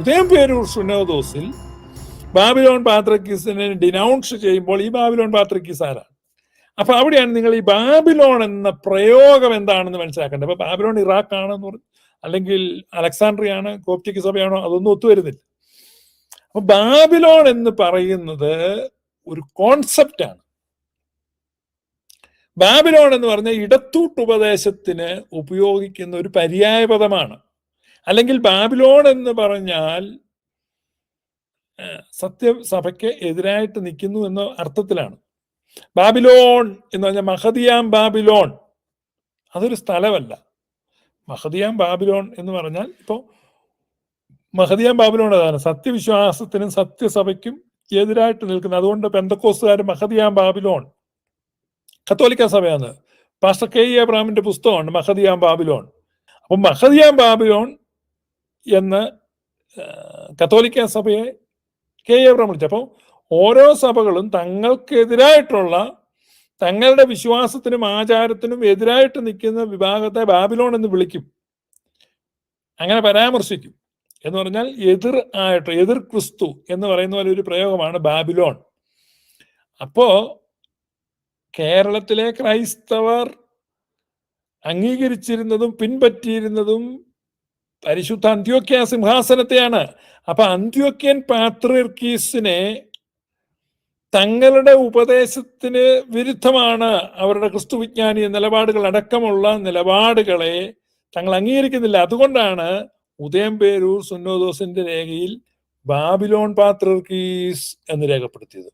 ഉദയം പേരൂർ സുനോദോസിൽ ബാബിലോൺ പാത്രക്കീസിനെ ഡിനൗൺസ് ചെയ്യുമ്പോൾ ഈ ബാബിലോൺ പാത്രക്കീസ് ആരാണ്? അപ്പൊ അവിടെയാണ് നിങ്ങൾ ഈ ബാബിലോൺ എന്ന പ്രയോഗം എന്താണെന്ന് മനസ്സിലാക്കേണ്ടത്. അപ്പൊ ബാബിലോൺ ഇറാഖ് ആണെന്ന് പറഞ്ഞു അല്ലെങ്കിൽ അലക്സാണ്ട്രിയാണ് കോപ്റ്റിക് സഭയാണോ അതൊന്നും ഒത്തുവരുന്നില്ല അപ്പൊ ബാബിലോൺ എന്ന് പറയുന്നത് ഒരു കോൺസെപ്റ്റാണ് ബാബിലോൺ എന്ന് പറഞ്ഞ ഇടത്തൂട്ട് ഉപദേശത്തിന് ഉപയോഗിക്കുന്ന ഒരു പര്യായ പദമാണ് അല്ലെങ്കിൽ ബാബിലോൺ എന്ന് പറഞ്ഞാൽ സത്യസഭയ്ക്ക് എതിരായിട്ട് നിൽക്കുന്നു എന്ന അർത്ഥത്തിലാണ്. ബാബിലോൺ എന്ന് പറഞ്ഞാൽ മഹദിയാം ബാബിലോൺ. അതൊരു സ്ഥലമല്ല. മഹദിയാം ബാബിലോൺ എന്ന് പറഞ്ഞാൽ ഇപ്പോൾ മഹദിയാം ബാബിലോൺ അതാണ്. സത്യവിശ്വാസത്തിനും സത്യസഭയ്ക്കും എതിരായിട്ട് നിൽക്കുന്നത്. അതുകൊണ്ട് പെന്തക്കോസുകാർ മഹദിയാം ബാബിലോൺ. കത്തോലിക്ക സഭയാണ്. പാസ്റ്റർ കെ ഇ അബ്രാമിന്റെ പുസ്തകമാണ് മഹദിയാം ബാബിലോൺ. അപ്പം മഹദിയാം ബാബിലോൺ എന്ന് കത്തോലിക്ക സഭയെ കെ. എബ്രഹാം വിളിച്ചു. അപ്പോൾ ഓരോ സഭകളും തങ്ങൾക്കെതിരായിട്ടുള്ള തങ്ങളുടെ വിശ്വാസത്തിനും ആചാരത്തിനും എതിരായിട്ട് നിൽക്കുന്ന വിഭാഗത്തെ ബാബിലോൺ എന്ന് വിളിക്കും. അങ്ങനെ പരാമർശിക്കും. എന്ന് പറഞ്ഞാൽ എതിർ ആയിട്ട് എതിർ ക്രിസ്തു എന്ന് പറയുന്ന പോലെ ഒരു പ്രയോഗമാണ് ബാബിലോൺ. അപ്പോ കേരളത്തിലെ ക്രൈസ്തവർ അംഗീകരിച്ചിരുന്നതും പിൻപറ്റിയിരുന്നതും പരിശുദ്ധ അന്ത്യോക്യ സിംഹാസനത്തെയാണ്. അപ്പൊ അന്ത്യോക്യൻ പാത്രിർക്കീസിനെ തങ്ങളുടെ ഉപദേശത്തിന് വിരുദ്ധമാണ് അവരുടെ ക്രിസ്തുവിജ്ഞാനീയ നിലപാടുകൾ അടക്കമുള്ള നിലപാടുകളെ തങ്ങൾ അംഗീകരിക്കുന്നില്ല. അതുകൊണ്ടാണ് ഉദയം ഉദയംപേരൂർ സുന്നോദോസിന്റെ രേഖയിൽ ബാബിലോൺ പാത്രിർക്കീസ് എന്ന് രേഖപ്പെടുത്തിയത്.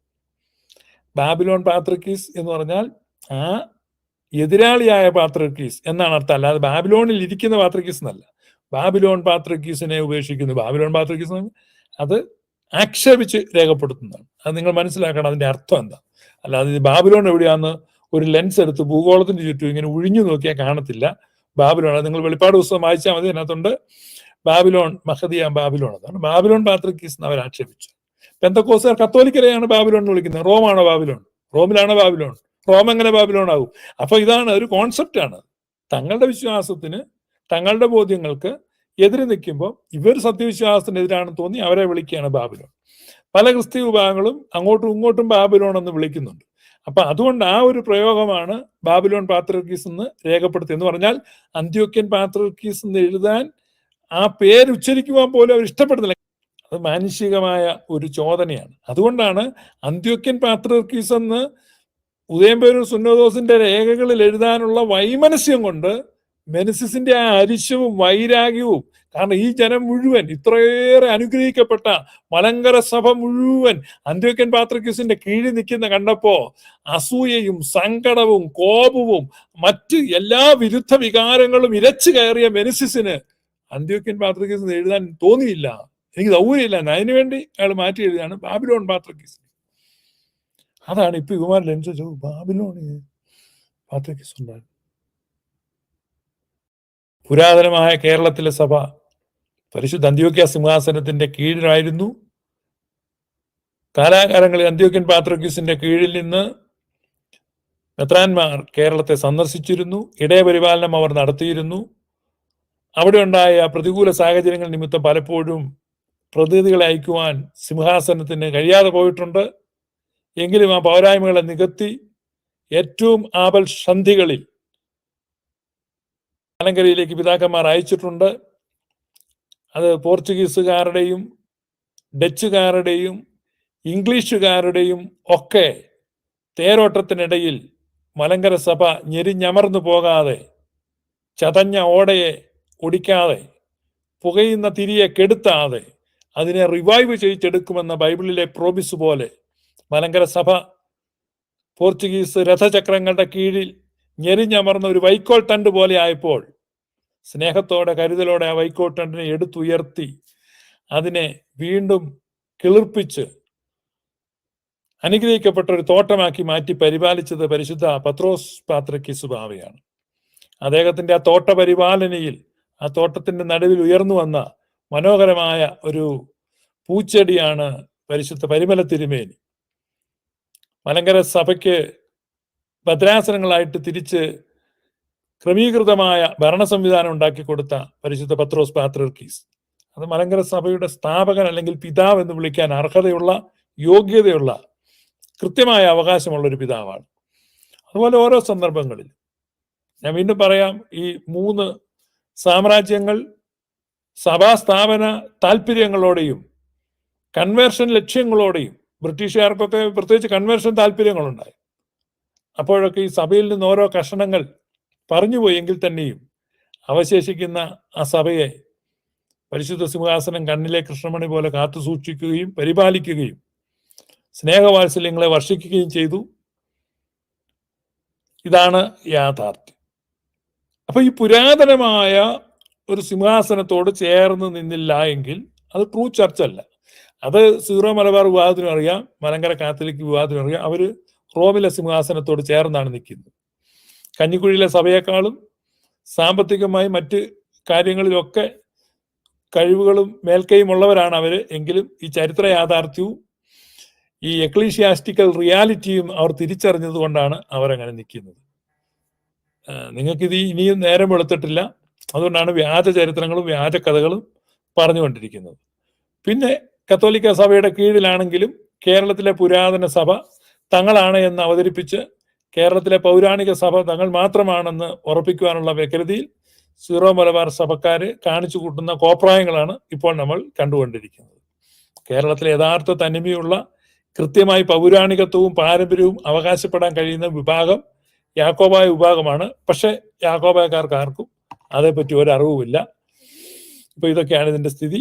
ബാബിലോൺ പാത്രിക്കീസ് എന്ന് പറഞ്ഞാൽ ആ എതിരാളിയായ പാത്രിക്കീസ് എന്നാണ് അർത്ഥം. അല്ലാതെ ബാബിലോണിൽ ഇരിക്കുന്ന പാത്രിക്കീസ് എന്നല്ല. ബാബിലോൺ പാത്രക്കീസിനെ ഉപേക്ഷിക്കുന്നു. ബാബിലോൺ പാത്രക്കീസ് അത് ആക്ഷേപിച്ച് രേഖപ്പെടുത്തുന്നതാണ്. അത് നിങ്ങൾ മനസ്സിലാക്കണം അതിന്റെ അർത്ഥം എന്താ. അല്ലാതെ ബാബിലോൺ എവിടെയാന്ന് ഒരു ലെൻസ് എടുത്ത് ഭൂഗോളത്തിന്റെ ചുറ്റും ഇങ്ങനെ ഒഴിഞ്ഞു നോക്കിയാൽ കാണത്തില്ല. ബാബിലോൺ അത് നിങ്ങൾ വെളിപ്പാട് പുസ്തകം വായിച്ചാൽ മതി അതിനകത്തുണ്ട്. ബാബിലോൺ മഹദിയ ബാബിലോൺ. അതാണ് ബാബിലോൺ പാത്രക്കീസ് എന്ന് അവർ ആക്ഷേപിച്ചു. പെന്തക്കോസുകാർ കത്തോലിക്കരെയാണ് ബാബിലോൺ വിളിക്കുന്നത്. റോമാണോ ബാബിലോൺ? റോമിലാണോ ബാബിലോൺ? റോം എങ്ങനെ ബാബിലോൺ ആകും? അപ്പൊ ഇതാണ് ഒരു കോൺസെപ്റ്റ് ആണ്. തങ്ങളുടെ വിശ്വാസത്തിന് തങ്ങളുടെ ബോധ്യങ്ങൾക്ക് എതിര് നിൽക്കുമ്പോൾ ഇവർ സത്യവിശ്വാസത്തിനെതിരാണെന്ന് തോന്നി അവരെ വിളിക്കുകയാണ് ബാബിലോൺ. പല ക്രിസ്തീയ വിഭാഗങ്ങളും അങ്ങോട്ടും ഇങ്ങോട്ടും ബാബിലോൺ എന്ന് വിളിക്കുന്നുണ്ട്. അപ്പൊ അതുകൊണ്ട് ആ ഒരു പ്രയോഗമാണ് ബാബിലോൺ പാത്രർക്കീസ് എന്ന് രേഖപ്പെടുത്തി എന്ന് പറഞ്ഞാൽ അന്ത്യോക്യൻ പാത്രർക്കീസ് എന്ന് എഴുതാൻ ആ പേര് ഉച്ചരിക്കുവാൻ പോലും അവർ ഇഷ്ടപ്പെടുന്നില്ല. അത് മാനുഷികമായ ഒരു ചോദനയാണ്. അതുകൊണ്ടാണ് അന്ത്യോക്യൻ പാത്രർക്കീസ് എന്ന് ഉദയംപേരൂർ സുന്നോദോസിന്റെ രേഖകളിൽ എഴുതാനുള്ള വൈമനസ്യം കൊണ്ട് മെനസിസിന്റെ ആ അരിശവും വൈരാഗ്യവും. കാരണം ഈ ജനം മുഴുവൻ ഇത്രയേറെ അനുഗ്രഹിക്കപ്പെട്ട മലങ്കര സഭ മുഴുവൻ അന്ത്യോക്യൻ പാത്രക്യൂസിന്റെ കീഴിൽ നിൽക്കുന്ന കണ്ടപ്പോ അസൂയയും സങ്കടവും കോപവും മറ്റ് എല്ലാ വിരുദ്ധ വികാരങ്ങളും ഇരച്ചു കയറിയ മെനസിസിന് അന്ത്യോക്യൻ പാത്രക്യൂസ് എഴുതാൻ തോന്നിയില്ല. എനിക്ക് സൗകര്യമില്ല അതിനുവേണ്ടി അയാൾ മാറ്റി എഴുതിയാണ് ബാബിലോൺ പാത്രക്യൂസ്. അതാണ് ഇപ്പൊ ഇവമാർ ലെൻസ് ബാബിലോൺ പാത്രക്യൂസ് ഉണ്ടായിരുന്നു. പുരാതനമായ കേരളത്തിലെ സഭ പരിശുദ്ധ അന്ത്യോക്യ സിംഹാസനത്തിന്റെ കീഴിലായിരുന്നു. കാലാകാലങ്ങളിൽ അന്ത്യോക്യൻ പാത്രോക്യൂസിന്റെ കീഴിൽ നിന്ന് മെത്രാൻമാർ കേരളത്തെ സന്ദർശിച്ചിരുന്നു. ഇടയപരിപാലനം അവർ നടത്തിയിരുന്നു. അവിടെ ഉണ്ടായ പ്രതികൂല സാഹചര്യങ്ങൾ നിമിത്തം പലപ്പോഴും പ്രതിനിധികളെ അയക്കുവാൻ സിംഹാസനത്തിന് കഴിയാതെ പോയിട്ടുണ്ട്. എങ്കിലും ആ പൗരായ്മകളെ നികത്തി ഏറ്റവും ആപൽ സന്ധികളിൽ മലങ്കരയിലേക്ക് പിതാക്കന്മാർ അയച്ചിട്ടുണ്ട്. അത് പോർച്ചുഗീസുകാരുടെയും ഡച്ചുകാരുടെയും ഇംഗ്ലീഷുകാരുടെയും ഒക്കെ തേരോട്ടത്തിനിടയിൽ മലങ്കര സഭ ഞെരിഞ്ഞമർന്നു പോകാതെ ചതഞ്ഞ ഓടയെ ഒടിക്കാതെ പുകയുന്ന തിരിയെ കെടുത്താതെ അതിനെ റിവൈവ് ചെയ്തെടുക്കുമെന്ന ബൈബിളിലെ പ്രോമിസ് പോലെ മലങ്കര സഭ പോർച്ചുഗീസ് രഥചക്രങ്ങളുടെ കീഴിൽ ഞെരിഞ്ഞമർന്ന ഒരു വൈക്കോൽ തണ്ട് പോലെ ആയപ്പോൾ സ്നേഹത്തോടെ കരുതലോടെ ആ വൈക്കോട്ടണ്ടിനെ എടുത്തുയർത്തി അതിനെ വീണ്ടും കിളിർപ്പിച്ച് അനുഗ്രഹിക്കപ്പെട്ട ഒരു തോട്ടമാക്കി മാറ്റി പരിപാലിച്ചത് പരിശുദ്ധ പത്രോസ് പാത്രയ്ക്ക് സുഭാവയാണ് അദ്ദേഹത്തിന്റെ ആ തോട്ട പരിപാലനയിൽ ആ തോട്ടത്തിന്റെ നടുവിൽ ഉയർന്നു വന്ന മനോഹരമായ ഒരു പൂച്ചെടിയാണ് പരിശുദ്ധ പരിമല തിരുമേനി മലങ്കര സഭയ്ക്ക് ഭദ്രാസനങ്ങളായിട്ട് തിരിച്ച് ക്രമീകൃതമായ ഭരണ സംവിധാനം ഉണ്ടാക്കി കൊടുത്ത പരിശുദ്ധ പത്രോസ് പാത്രർക്കീസ് അത് മലങ്കര സഭയുടെ സ്ഥാപകൻ അല്ലെങ്കിൽ പിതാവ് എന്ന് വിളിക്കാൻ അർഹതയുള്ള യോഗ്യതയുള്ള കൃത്യമായ അവകാശമുള്ള ഒരു പിതാവാണ്. അതുപോലെ ഓരോ സന്ദർഭങ്ങളിൽ ഞാൻ വീണ്ടും പറയാം ഈ മൂന്ന് സാമ്രാജ്യങ്ങൾ സഭാസ്ഥാപന താല്പര്യങ്ങളോടെയും കൺവേർഷൻ ലക്ഷ്യങ്ങളോടെയും ബ്രിട്ടീഷുകാർക്കൊക്കെ പ്രത്യേകിച്ച് കൺവേർഷൻ താല്പര്യങ്ങളുണ്ടായി അപ്പോഴൊക്കെ ഈ സഭയിൽ നിന്ന് ഓരോ കഷണങ്ങൾ പറഞ്ഞുപോയെങ്കിൽ തന്നെയും അവശേഷിക്കുന്ന ആ സഭയെ പരിശുദ്ധ സിംഹാസനം കണ്ണിലെ കൃഷ്ണമണി പോലെ കാത്തു സൂക്ഷിക്കുകയും പരിപാലിക്കുകയും സ്നേഹവാത്സല്യങ്ങളെ വർഷിക്കുകയും ചെയ്തു. ഇതാണ് യാഥാർത്ഥ്യം. അപ്പൊ ഈ പുരാതനമായ ഒരു സിംഹാസനത്തോട് ചേർന്ന് നിന്നില്ല എങ്കിൽ അത് ട്രൂ ചർച്ചല്ല അത് സീറോ മലബാർ വിവാഹത്തിനും അറിയാം മലങ്കര കാത്തലിക് വിവാഹത്തിനും അറിയാം. അവർ റോമിലെ സിംഹാസനത്തോട് ചേർന്നാണ് നിൽക്കുന്നത്. കഞ്ഞിക്കുഴിയിലെ സഭയെക്കാളും സാമ്പത്തികമായി മറ്റ് കാര്യങ്ങളിലൊക്കെ കഴിവുകളും മേൽക്കൈയും ഉള്ളവരാണ് അവർ എങ്കിലും ഈ ചരിത്ര യാഥാർത്ഥ്യവും ഈ എക്ലീഷ്യാസ്റ്റിക്കൽ റിയാലിറ്റിയും അവർ തിരിച്ചറിഞ്ഞത് കൊണ്ടാണ് അവരങ്ങനെ നിൽക്കുന്നത്. നിങ്ങൾക്കിത് ഇനിയും നേരം വെളുത്തിട്ടില്ല. അതുകൊണ്ടാണ് വ്യാജ ചരിത്രങ്ങളും വ്യാജ കഥകളും പറഞ്ഞുകൊണ്ടിരിക്കുന്നത്. പിന്നെ കത്തോലിക്ക സഭയുടെ കീഴിലാണെങ്കിലും കേരളത്തിലെ പുരാതന സഭ തങ്ങളാണ് എന്ന് അവതരിപ്പിച്ച് കേരളത്തിലെ പൗരാണിക സഭ തങ്ങൾ മാത്രമാണെന്ന് ഉറപ്പിക്കുവാനുള്ള വ്യക്തിയിൽ സീറോ മലബാർ സഭക്കാർ കാണിച്ചു കൂട്ടുന്ന കോപ്രായങ്ങളാണ് ഇപ്പോൾ നമ്മൾ കണ്ടുകൊണ്ടിരിക്കുന്നത്. കേരളത്തിലെ യഥാർത്ഥ തനിമയുള്ള കൃത്യമായി പൗരാണികത്വവും പാരമ്പര്യവും അവകാശപ്പെടാൻ കഴിയുന്ന വിഭാഗം യാക്കോബായ വിഭാഗമാണ്. പക്ഷെ യാക്കോബായക്കാർക്ക് ആർക്കും അതേപ്പറ്റി ഒരറിവുമില്ല ഇപ്പൊ ഇതൊക്കെയാണ് ഇതിന്റെ സ്ഥിതി.